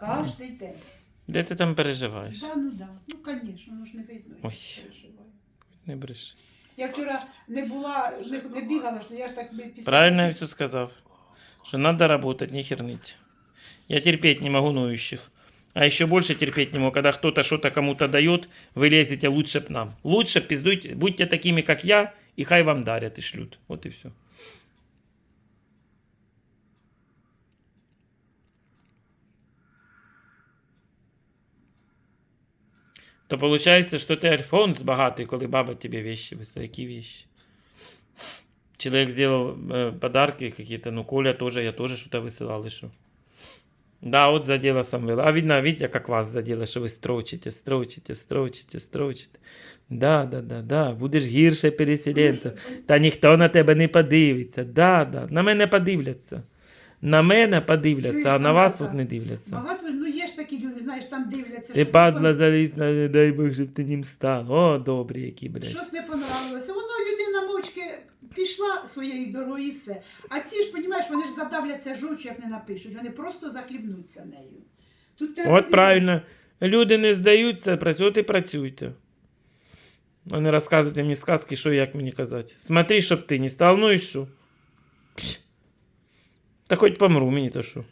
кожен день. Де ти там переживаєш? Да, ну да. Ну, звісно, ну ж не видно. я Ой. переживаю. Не бреш. Я вчора не була, не, не бігала, що я ж так би після. Правильно я все сказав. Что надо работать, не хернить. Я терпеть не могу ноющих. А еще больше терпеть не могу, когда кто-то что-то кому-то дает, вы лезете лучше б нам. Лучше пиздуйте, будьте такими, как я, и хай вам дарят и шлют. Вот и все. То получается, что ты Альфонс богатый, коли баба тебе вещи высылает. Какие вещи? Человек сделал э, подарки какие-то, ну, Коля тоже, я тоже что-то высылал, что? Да, вот задело Самвела. А видно, видите, как вас задело, що ви строчите, строчите, строчите, строчите. Да, да, да, да. Будеш гірше переселенця. Та ніхто на тебе не подивиться. Да, да. На мене подивляться. На мене подивляться, а на вас от не дивляться. Багато, ну є ж такі люди, знаєш, там дивляться. Ти щось падла не залізь не дай Бог, щоб ти ним став. О, добрі які, блядь. Щось не понравилося. Воно людина мовчки пішла своєю дорогою і все. А ці ж, розумієш, вони ж задавляться жовчу, як не напишуть. Вони просто захлібнуться нею. Тут треба От правильно. Люди не здаються, працюйте і працюйте. А не розказуйте мені сказки, що і як мені казати. Смотри, щоб ти не став, ну і що? Пш. Та хоч помру, мені то що.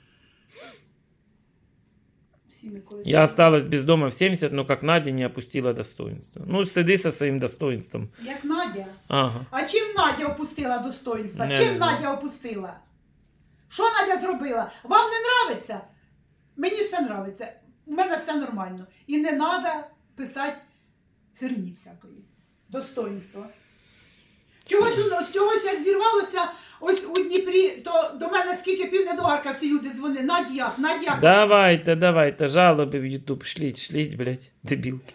Всі ми колись- Я осталась без дома в 70, но как Надя не опустила достоинство. Ну, сиди со своим достоинством. Як Надя. Ага. А чим Надя опустила достоинства? Не чим знаю. Надя опустила? Що Надя зробила? Вам не нравиться? Мені все нравиться. У мене все нормально. І не треба писати херні всякої. Достоинства. Чогось, у- чогось як зірвалося, Ось у Дніпрі, то до мене скільки півнедогарка всі люди дзвонили. Надя, Надя. Давайте, давайте, жалоби в YouTube шліть, шліть, блядь, дебілки.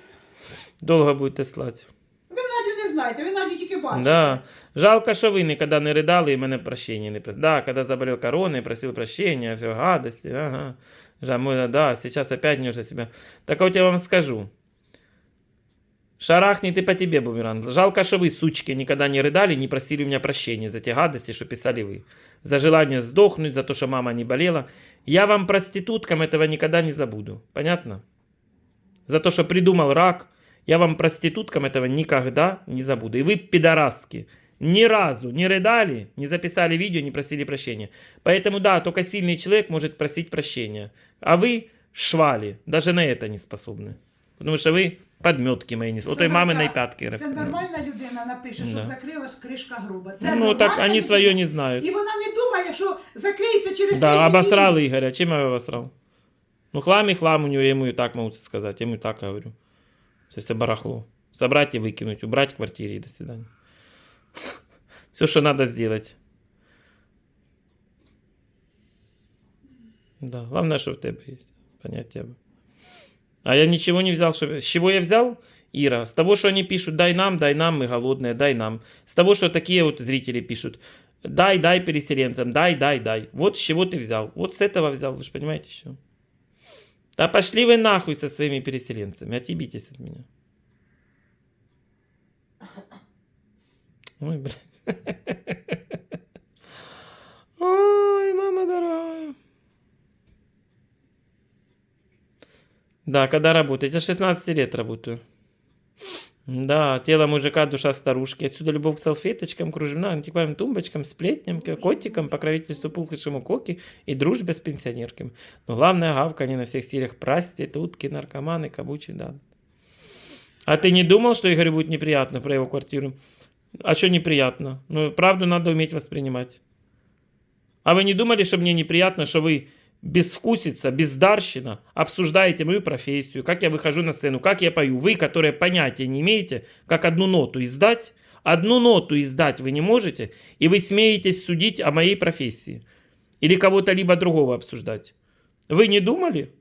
Долго будете слать. Ви Надю не знаєте, ви Надю тільки бачите. Да. Жалко, що ви ніколи не ридали і мене прощення не просили. Да, когда заболел короной, просил прощения, все гадости, ага. Жаль, да, сейчас опять не уже себя. Так вот я вам скажу. Шарахнет и по тебе, бумеранг. Жалко, что вы, сучки, никогда не рыдали, не просили у меня прощения за те гадости, что писали вы. За желание сдохнуть, за то, что мама не болела. Я вам, проституткам, этого никогда не забуду. Понятно? За то, что придумал рак, я вам, проституткам, этого никогда не забуду. И вы, пидораски, ни разу не рыдали, не записали видео, не просили прощения. Поэтому, да, только сильный человек может просить прощения. А вы, швали, даже на это не способны. Потому что вы подметки мои не... Вот той мамы на пятки. Це нормальна людина напише, щоб Да. закрилась кришка груба. Це Ну, так нормальна они людина. свое не знают. І вона не думає, що закриється через Да, кілька обосрал днів. Игоря. Чем я его обосрал? Ну, хлам и хлам у него, я ему и так могу сказать. Я ему и так говорю. Все, все барахло. Собрать и выкинуть, убрать в квартире и до свидания. Все, что надо сделать. Да, главное, что в тебе есть. Понятие. А я ничего не взял. Что... С чего я взял? Ира, с того, что они пишут, дай нам, дай нам, мы голодные, дай нам. С того, что такие вот зрители пишут, дай, дай переселенцам, дай, дай, дай. Вот с чего ты взял. Вот с этого взял, вы же понимаете, что. Да пошли вы нахуй со своими переселенцами, отъебитесь от меня. Ой, блядь. Ой, мама дорогая. Да, когда работаете? Я с 16 лет работаю. Да, тело мужика, душа старушки. Отсюда любовь к салфеточкам, кружевным антикварным тумбочкам, сплетням, котикам, покровительству пухлышему коки и дружбе с пенсионерками. Но главное, гавка не на всех стилях. Проститутки, наркоманы, кабучи, да. А ты не думал, что Игорю будет неприятно про его квартиру? А что неприятно? Ну, правду надо уметь воспринимать. А вы не думали, что мне неприятно, что вы безвкусица, бездарщина, обсуждаете мою профессию, как я выхожу на сцену, как я пою. Вы, которые понятия не имеете, как одну ноту издать, одну ноту издать вы не можете, и вы смеетесь судить о моей профессии. Или кого-то либо другого обсуждать. Вы не думали?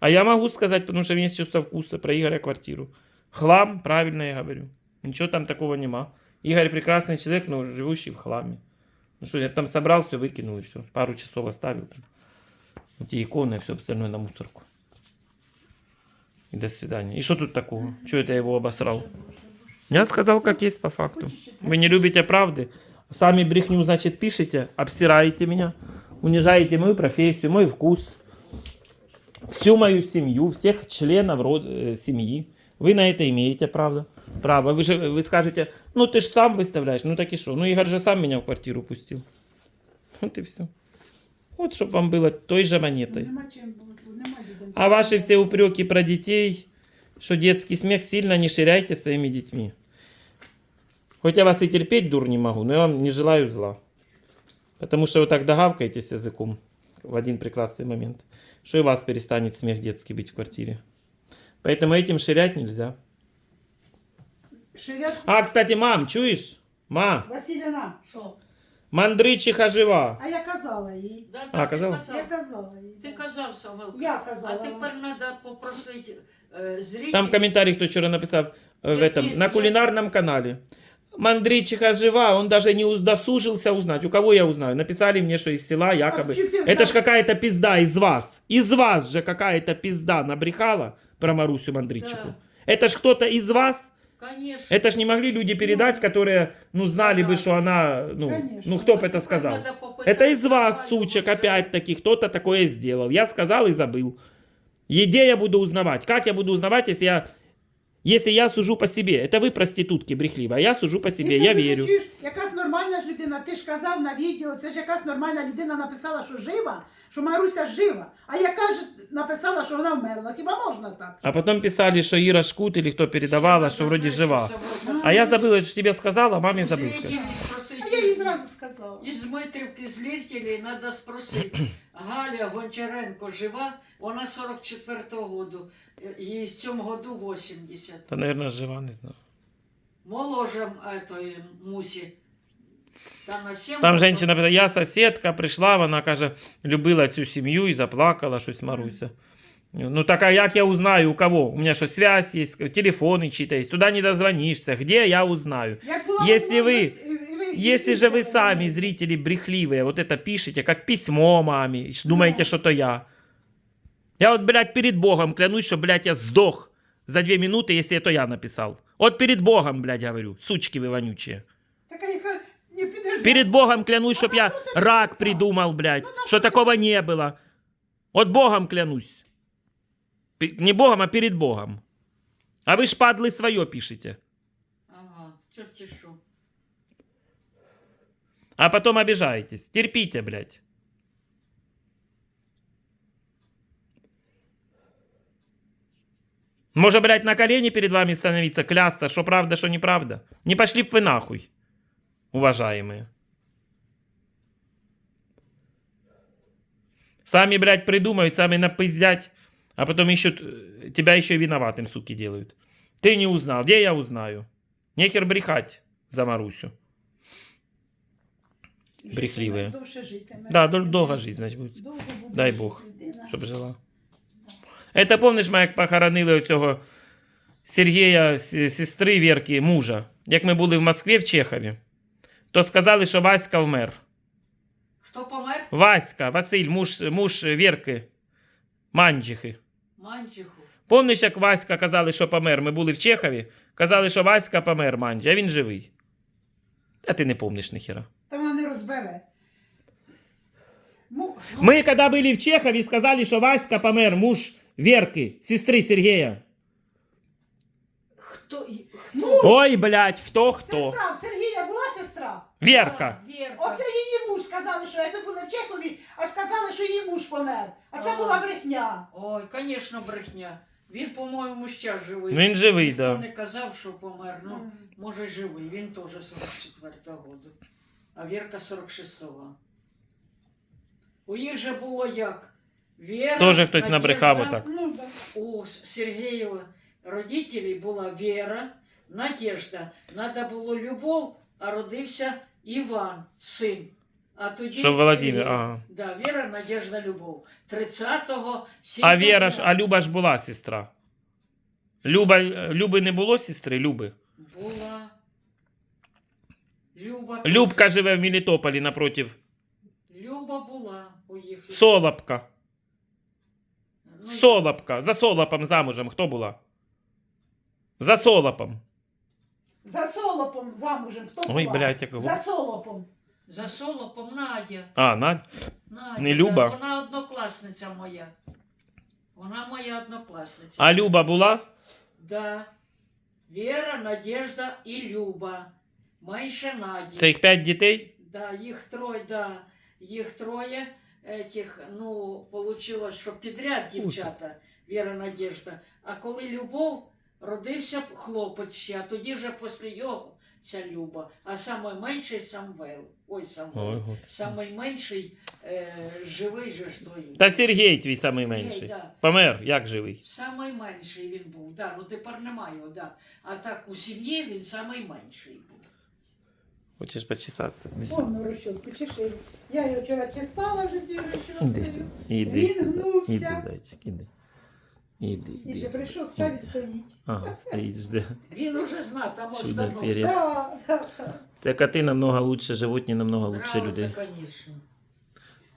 А я могу сказать, потому что у меня есть чувство вкуса про Игоря квартиру. Хлам, правильно я говорю. Ничего там такого нема. Игорь прекрасный человек, но живущий в хламе. Ну что, я там собрал, все выкинул и все. Пару часов оставил там. Эти иконы, все остальное на мусорку. И до свидания. И что тут такого? Что это я его обосрал? Я сказал, как есть по факту. Вы не любите правды. Сами брехню, значит, пишете, обсираете меня, унижаете мою профессию, мой вкус. всю мою семью, всех членов э, семьи. Вы на это имеете право. Право. Вы же вы скажете, ну ты ж сам выставляешь. Ну так и что? Ну Игорь же сам меня в квартиру пустил. Вот и все. Вот, чтобы вам было той же монетой. Нема чим було, нема людям. А ваши все упреки про детей, что детский смех сильно не ширяйте своими детьми. Хоть я вас и терпеть дур не могу, но я вам не желаю зла. Потому что вы так догавкаетесь языком в один прекрасный момент, что и вас перестанет смех детский быть в квартире. Поэтому этим ширять нельзя. Ширят... А, кстати, мам, чуешь? Ма, Василіна, Що? мандричиха жива. а я казала їй. Да, А, да, ти казав? Я казав. казала їй. Ти казав, Самилка. Я А казала. тепер треба попросити е, зрителів. Там комментарий, кто вчера написал э, в Які- этом, на які? кулинарном канале. Мандричиха жива, он даже не удосужился узнать. У кого я узнаю? Написали мне, что из села якобы. А чё ты Это знал? ж какая-то пизда из вас. Из вас же какая-то пизда набрехала про Марусю Мандричиху. Это ж кто-то из вас. Конечно. Это ж не могли люди передать, которые, ну, знали бы, что она, ну, Конечно. ну, кто бы это сказал. Это из вас, сучек, опять-таки, кто-то такое сделал. Я сказал и забыл. Где я буду узнавать? Как я буду узнавать, если я, если я сужу по себе? Это вы проститутки брехливые, а я сужу по себе, я верю. людина, ти ж казав на відео, це ж якась нормальна людина написала, що жива, що Маруся жива. А яка ж написала, що вона вмерла? Хіба можна так? А потом писали, что Ира Шкут или кто передавала, что вроде Знаєш, жива. Самилка, А я забыл, это ж тебе сказала, а маме у забыл сказать. зрителей спросити. А я їй зразу сказала. Із Дмитрівки зрителей треба спросити. Галя Гончаренко жива, вона 44-го году, їй в цьому году 80. Да, наверное, жива, не знаю. Моложе этой Мусі. Та на 7 Там женщина писала, я соседка, прийшла, вона каже, любила цю сім'ю і заплакала щось Маруся. Ну так а як я узнаю у кого? У меня что, связь есть, телефоны чьи-то есть, туда не дозвонишься, где я узнаю? Як була Если ви- можливість, і- і ви- Если і же вы ви- сами, зрители, брехливые, вот это пишете, как письмо маме, и ш- думаете, что то я. Я вот, блядь, перед Богом клянусь, что, блядь, я сдох за две минуты, если это я написал. Вот перед Богом, блядь, говорю, сучки вы вонючие. А. Не. Перед Богом клянусь, чтоб я рак придумал, блядь, Ну, что такого не было. Вот Богом клянусь. Не Богом, а перед Богом. А вы ж падлы свое пишете. Ага, черти що. А потом обижаетесь. Терпите, блядь. Может, блядь, на колени перед вами становиться, клясться, что правда, что неправда? Не пошли б вы нахуй, уважаемые. Сами, блядь, придумают, сами напиздять, а потом ищут, э, тебя еще виноватым, суки, делают. Ты не узнал, где я узнаю? Нехер брехать за Марусю. брехливые. Довше житиме. Да, дол- долго жить, значит, будет. Довго буде Дай жити Бог. людина. Щоб жила. Это помниш, ми як похоронили оцього Сергія, с- сестри Вірки, мужа. Як ми були в Москві в Чехові, то сказали, що Васька вмер. Хто помер? Васька, Василь, муж, муж Вірки, Манджихи. Манчиху. Помниш, як Васька казали, що помер? Ми були в Чехові, казали, що Васька помер Манджі, а він живий. Та ти не помниш ніхіра. Та вона не розбере. Ну, Мы, когда были в Чехове, сказали, что Васька помер, муж Верки, сестры Сергея. Хто? і- хто? Ну, Ой, блядь, кто кто? сестра, в Вірка. Оце її муж сказали, що це були в Чехові, а сказали, що її муж помер. А це А. була брехня. Ой, звісно, брехня. Він, по-моєму, ще живий. Він живий, Ніхто да. не казав, що помер. Ну, може, живий. Він теж 44-го году. А Вірка 46-го. У їх же було як? Віра, Тоже хтось Надежда, набрехав отак. Ну, да. У Сергієва родителей була Віра, Надежда. Надо було любов, а родився Іван, син. А тоді Що Володимир, ага. Да, Віра, Надежда, любов. 30-го, А Вера ж, а Люба ж була сестра. Люба, Люби не було сестри, Люби. Була. Люба. Любка живе в Мелітополі напротив Люба була у їх. Солопка. Ну, Солопка. За Солопом замужем хто була? За Солопом. За солопом замужем. Хто Ой, була? блядь, якого. За солопом. За солопом Надя. А, Надь. Надя Не да, Люба? Вона однокласниця моя. Вона моя однокласниця. А Люба була? Да. Вера, Надежда і Люба. Менше Наді. Це їх п'ять дітей? Да, їх троє, да. Їх троє. Этих, ну, получилось, що підряд дівчата, Вера, Надежда. А коли Любов, родився хлопець ще, а тоді вже після його ця Люба. А найменший Самвел. Ой, Самвел. господи. Самий менший е, живий же ж твій. Та Сергій твій самий менший. да. Помер, як живий. Самий менший він був, да, ну тепер немає його, да. А так у сім'ї він самий менший був. Хочеш почесатися? Сюди. Повну. Я його вчора чесала вже з Він гнувся. Іди, зайчик, іди. Іди, І ще іди. прийшов, став і стоїть. Ага, стоїть, жде. Він уже зна, там Сюди вперед. Да. Це коти намного лучше, животні намного лучше людей. конечно.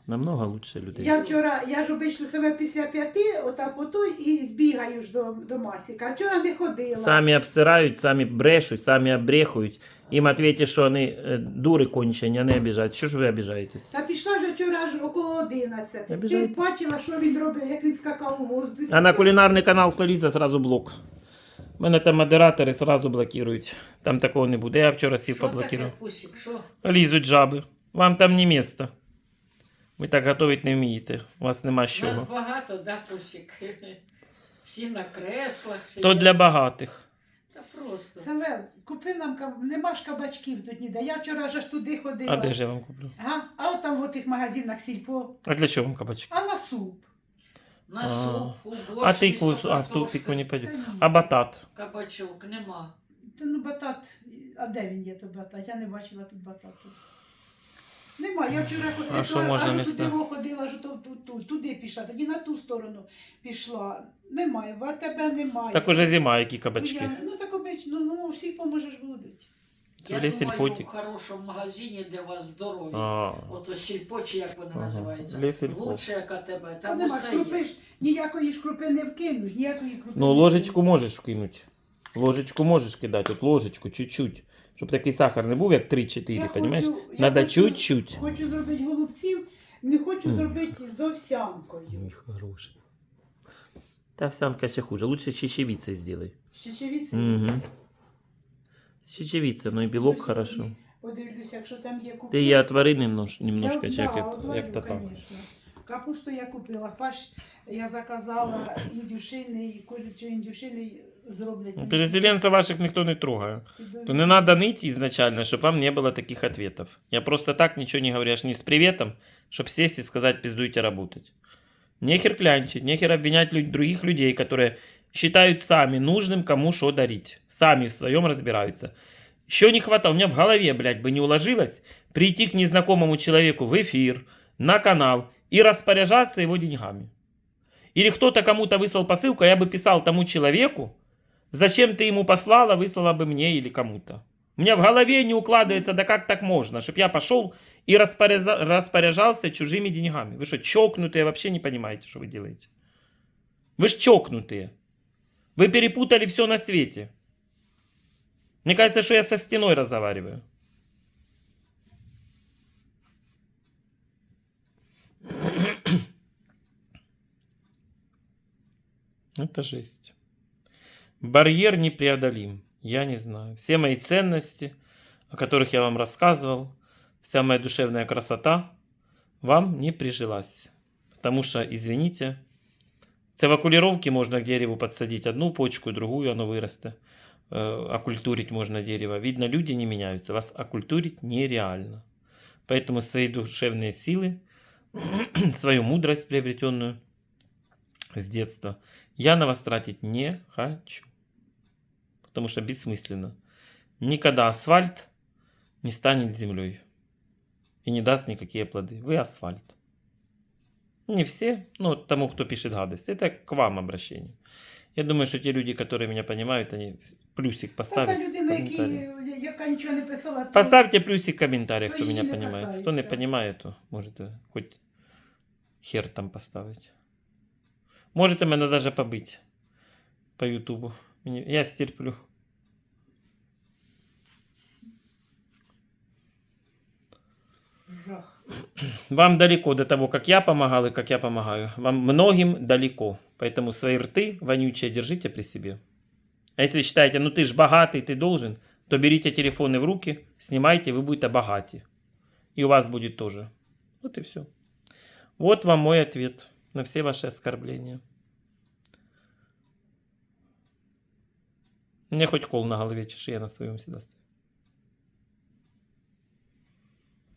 Намного лучше людей. Я вчора, я ж обично себе після п'яти, отак ото і збігаю ж до, до Масіка. А вчора не ходила. Самі обсирають, самі брешуть, самі обрехують. Їм ответьте, що вони е, дури кончені, а не обіжають. Що ж ви обіжаєтесь? Та пішла вже вчора аж около 11. Ти Обіжаєтесь? бачила, що він робив, як він скакав у воздусі. А на кулінарний канал хто лізе, сразу блок. У мене там модератори сразу блокують. Там такого не буде. Я вчора сів поблокував. Пусік, що? Лізуть жаби. Вам там не місто. Ви так готувати не вмієте. У вас нема з Нас чого. багато, да, Пусік? Всі на креслах сидять. То для багатих. Просто. Савел, купи нам каб- нема ж кабачків тут ніде. Я вчора ж аж туди ходила. А де ж я вам куплю? А, А от там в тих магазинах сільпо. А для чого вам кабачки? А на суп. На А. суп, у борщ, А тику, а в ту картошка, тыкву не пойдет. А батат? Кабачок нема. Та ну батат. А де він є то батат? Я не бачила тут батату. Нема, я вчора ходила, А що можна аж туди ходила, аж ту, ту, ту, туди пішла, тоді на ту сторону пішла. Немає, в тебе немає. Так уже зима, які Ну, кабачки. я- Ну так обично, ну всі поможеш будуть. Я думаю, сільпотік. в хорошому магазині, де вас здорові. А, Ото сільпо, чи як вони Ага. називаються. Лучше, яка тебе. Там нема, усе крупи є. ніякої ж крупи не вкинеш, ніякої крупи. ну ложечку можеш вкинути. Ложечку можеш кидати, от ложечку, чуть-чуть. Щоб такий сахар не був, як 3-4, Я понимаєш? хочу- я Надо хочу- чуть-чуть. Хочу зробити голубців, не хочу Мгм. зробити з овсянкою. Ой, хороший. Та овсянка ще хуже. Лучше з чечевицей сделай. З чечевиці. Угу. З чечевицей, ну і білок хорошо. Подивлюся, якщо там є купи. Ти її отвари немнож, немножко, Я- чи як, да, як, отварю, як то так. конечно. Капусту я купила, фарш я заказала індюшиний, курячий індюшиний зроблять. Ну, Переселенцев ваших ніхто не трогає. То не надо ныть изначально, чтобы вам не было таких ответов. Я просто так ничего не говорю, аж не с приветом, чтобы сесть и сказать, пиздуйте работать. Нехер клянчить, нехер обвинять люд- других людей, которые считают сами нужным, кому что дарить. Сами в своем разбираются. Еще не хватало, у меня в голове, блядь, бы не уложилось прийти к незнакомому человеку в эфир, на канал и распоряжаться его деньгами. Или кто-то кому-то выслал посылку, а я бы писал тому человеку, Зачем ты ему послала, выслала бы мне или кому-то. У меня в голове не укладывается, да как так можно, чтобы я пошел и распоряза- распоряжался чужими деньгами. Вы что, чокнутые, вообще не понимаете, что вы делаете? Вы ж чокнутые. Вы перепутали все на свете. Мне кажется, что я со стеной разговариваю. Это жесть. Барьер непреодолим. Я не знаю. Все мои ценности, о которых я вам рассказывал, вся моя душевная красота вам не прижилась. Потому что, извините, це в окулировке можно к дереву подсадить одну почку, другую, оно вырастет. Э, окультурить можно дерево. Видно, люди не меняются. Вас окультурить нереально. Поэтому свои душевные силы, свою мудрость приобретенную с детства, я на вас тратить не хочу Потому что бессмысленно. Никогда асфальт не станет землей. И не даст никакие плоды. Вы асфальт. Не все, но тому, кто пишет гадость. Это к вам обращение. Я думаю, что те люди, которые меня понимают, они плюсик Та поставят. та в людина, які, комментарии. яка нічого не писала, то Поставьте плюсик в комментариях, То кто її меня не понимает. Кто не касається. понимает, то можете хоть хер там поставить. Можете мене даже побить по Ютубу. Мені- Я стерплю. Вам далеко до того, как я помогал и как я помогаю. Вам многим далеко. Поэтому свои рты вонючие держите при себе. А если считаете, ну ты ж богатый, ты должен, то берите телефоны в руки, снимайте, вы будете богаты. И у вас будет тоже. Вот и все. Вот вам мой ответ на все ваши оскорбления. Мне хоть кол на голове чеши, я на своем всегда стою.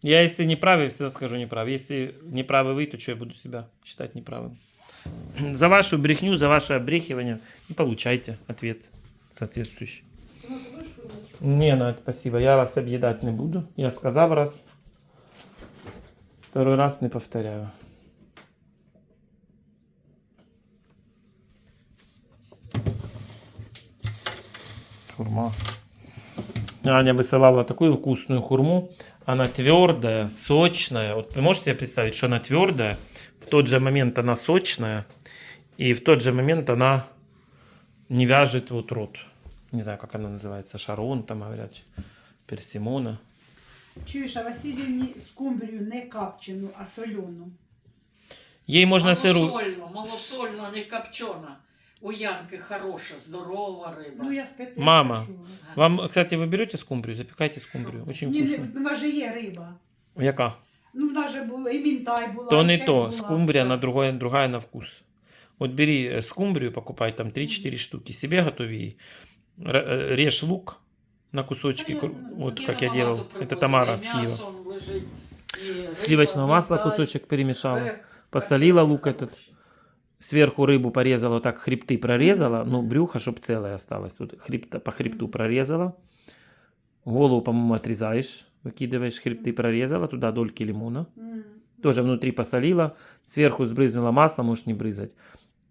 Я если не прав, я всегда скажу неправ. Если не правы вы, то что я буду себя считать неправым? За вашу брехню, за ваше обрехивание и получайте ответ соответствующий. Не, Надь, спасибо. Я вас объедать не буду. Я сказал раз. Второй раз не повторяю. Хурма. Аня высылала такую вкусную хурму Она твердая, сочная. Вот вы можете себе представить, что она твердая, в тот же момент она сочная, и в тот же момент она не вяжет вот рот. Не знаю, как она называется, шарон там говорят, персимона. Чуєш, а Васильівні скумбрію не капчену, а солену. Ей можно сыру... Малосольно, малосольно, не копчена. У Янки хороша, здорова риба. Ну, я спитаю. Мама. Вам, кстати, вы берете скумбрию, запекайте скумбрию. Очень Ні, не, вкусно. в нас же є риба. Яка? Ну, в нас же було, і мінтай була. То і не хек то. була. Скумбрия, да. она другая, другая на вкус. Вот бери э, скумбрию, покупай там 3-4 штуки. Себе готови ей. Р- э, Режь лук на кусочки, Понятно. кру- вот Кіра как я багато делал. Это привозила, Тамара і с Киева. м'ясо он лежить, і риба, Сливочного масла мінтай, кусочек перемешала. хек. Посолила Хек лук хороший. этот. Сверху рыбу порезала, вот так хребты прорезала, ну, брюхо, чтобы целое осталось. Вот хребта, по хребту прорезала. Голову, по-моему, отрезаешь, выкидываешь, хребты прорезала, туда дольки лимона. Тоже внутри посолила, сверху сбрызнула масло, можешь не брызать.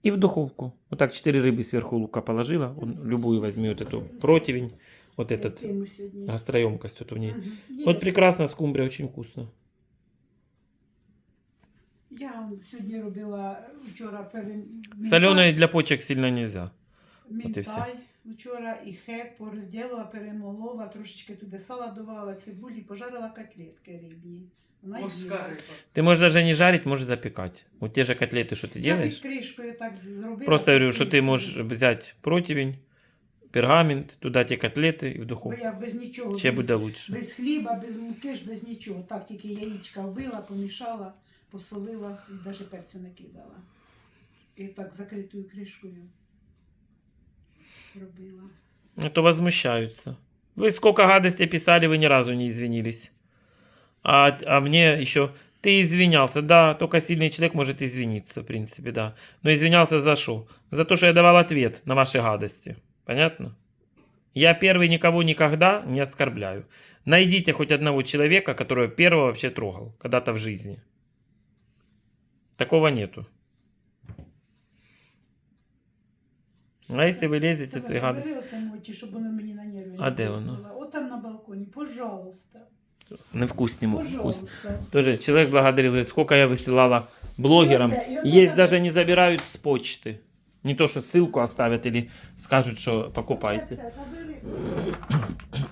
И в духовку. Вот так 4 рыбы сверху лука положила. Он любую возьми вот эту противень, вот этот, гастроемкость вот в ней. Вот прекрасно, скумбрия, очень вкусно. Я он сьогодні робила вчора пере... Соленой для почек сильно нельзя. От і все. Мінтай вчора і хек порозділила, перемолола, трошечки туди сала давала, цибулі, пожарила котлетки рибні. Вона Морська їла. риба. Ты можешь даже не жарить, можешь запекать. Вот те же котлеты, что ты Я під делаешь. кришкою так зробила. Просто говорю, что ты кришкою. можешь взять противень, пергамент, туда те котлеты и в Бо духовку. я без нічого. Ще без, буде лучше. без хліба, без муки ж без нічого. Так тільки яєчка вбила, помішала, посолила і навіть перцю не кидала. І так закритою кришкою робила. А то возмущаются. Вы сколько гадостей писали, вы ни разу не извинились. А, а мне еще... Ты извинялся, да, только сильный человек может извиниться, в принципе, да. Но извинялся за что? За то, что я давал ответ на ваши гадости. Понятно? Я первый никого никогда не оскорбляю. Найдите хоть одного человека, которого первого вообще трогал когда-то в жизни. Такого нету. А если вы лезете свои гадости? Забери от емоті, щоб воно мені на нерви А не де воно? тиснуло. От там на балконі, пожалуйста. Невкусні, вкус. Пожалуйста. Тоже человек благодарил, говорит, сколько я высылала блогерам. И он- и он Есть даже- даже не забирают с почты. Не то, что ссылку оставят или скажут, что покупайте. Це, забери.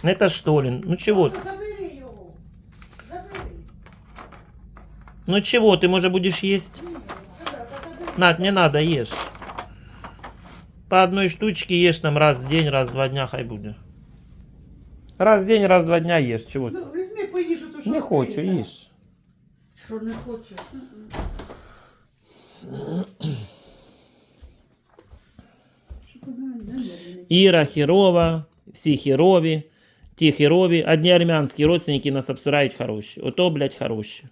Это что ли? Ну чего? ты? Забери Ну чего, ты, может, будешь есть? Ні, забери, забери. Над, не надо, ешь. По одной штучке ешь нам раз в день, раз в два дня, хай будет. Раз в день, раз в два дня ешь. Чего? ты? Ну, візьми поїж, то що Не хочу, відкрите. ешь. Що не хоче? Щоб воно на нерви не Ира херова, всі херові, ті херові. Одні армянські родственники нас обсирають хороші. Ото, блядь, хороші.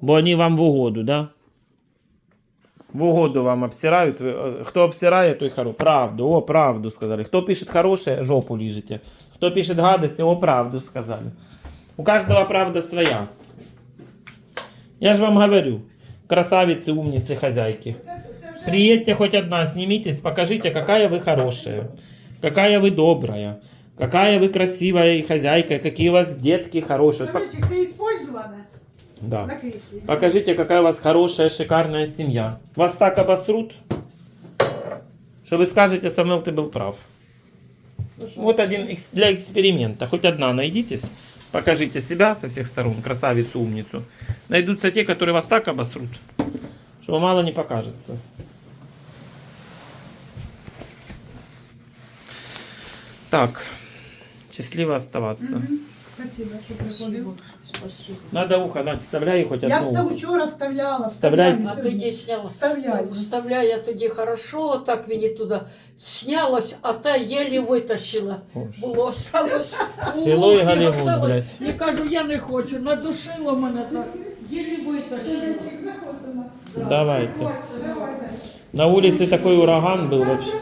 Бо вони вам в угоду, да? В угоду вам обсирають. Ви- е, Хто обсирає, той хоро. Правду, о, правду сказали. Хто пише хороше, жопу ліжете. Хто пише гадості, о, правду сказали. У каждого правда своя. Я же вам говорю. Красавицы, умницы, хозяйки. Це, це вже Приедьте хоть одна, снимитесь, покажите, какая вы хорошая, какая вы добрая, какая вы красивая и хозяйка, какие у вас детки хорошие. Вот пок- Короче, це іспользоване на Да. Покажите, какая у вас хорошая, шикарная семья. Вас так обосрут, что вы скажете, Самвел, ты был прав. Вот один для эксперимента. Хоть одна найдитесь, Покажите себя со всех сторон, красавицу, умницу. Найдутся те, которые вас так обосрут, что мало не покажется. Так, счастливо оставаться. Спасибо, що приходив. Спасибо. Надо ухо, Надь, вставляй хоть Я одно встав ухо. вчора вставляла, Вставляй. вставляю А сьогодні. тоді сняла. Вставляю. Вставляю я тоді хорошо, так мені туди снялось, а та єлі витащила. Боже. Було осталось. Село і Ох, Голлівуд, осталось. блядь. Я кажу, я не хочу, надушило мене так. Єлі витащила. Заходь до нас. Давайте. Давай, зайчик. На улице такой ураган был Та вообще.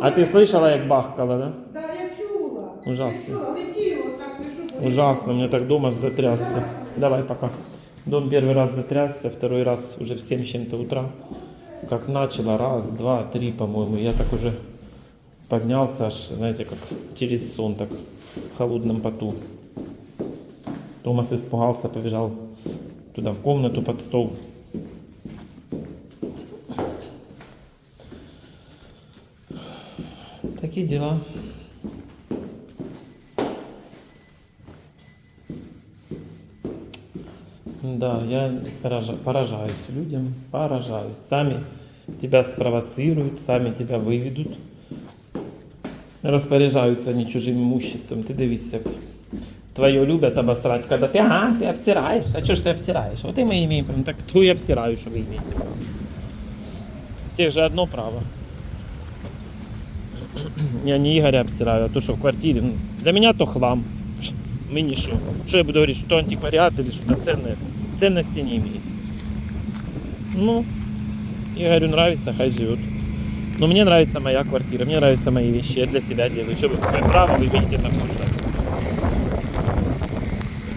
А ты слышала, як бахкала, да? Да, я чула. Ужасно. Я чула, летіло так, що? Ужасно, мне так дома затрясся. Давай пока. Дом первый раз затрясся, второй раз уже в 7 с чем-то утра. Как начало, раз, два, три, по-моему. Я так уже поднялся, аж, знаете, как через сон, так в холодном поту. Томас испугался, побежал туда в комнату под стол. Такие дела. Да, я поража- поражаюсь людям, поражаюсь. Сами тебя спровоцируют, сами тебя выведут. Распоряжаются они чужим имуществом. Ты дивись, як твое любят обосрать, когда ты, ага, ты обсираешь. А что ж ты обсираешь? Вот и мы имеем право. Ну, Так то и обсираю, что вы имеете право. Всех же одно право. Я не Игоря обсираю, а то, что в квартире. ну, Для меня то хлам. Мені що? Що я буду говорити, що то антикваріат или що-то ценне? Ценности не имеет. Ну, Игорю нравится, хай живет. Но мне нравится моя квартира, мне нравятся мои вещи, я для себя делаю. Что вы, какое право вы имеете это обсуждать?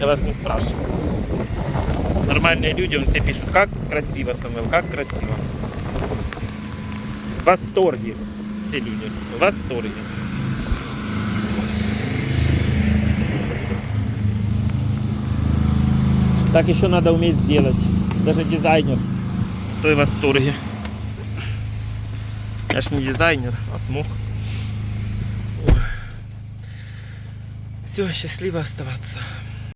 Я вас не спрашиваю. Нормальные люди, он все пишут, как красиво, Самвел, как красиво. В восторге все люди, в восторге. Так еще надо уметь сделать. Даже дизайнер. То и в восторге. Я ж не дизайнер, а смог. Все, счастливо оставаться.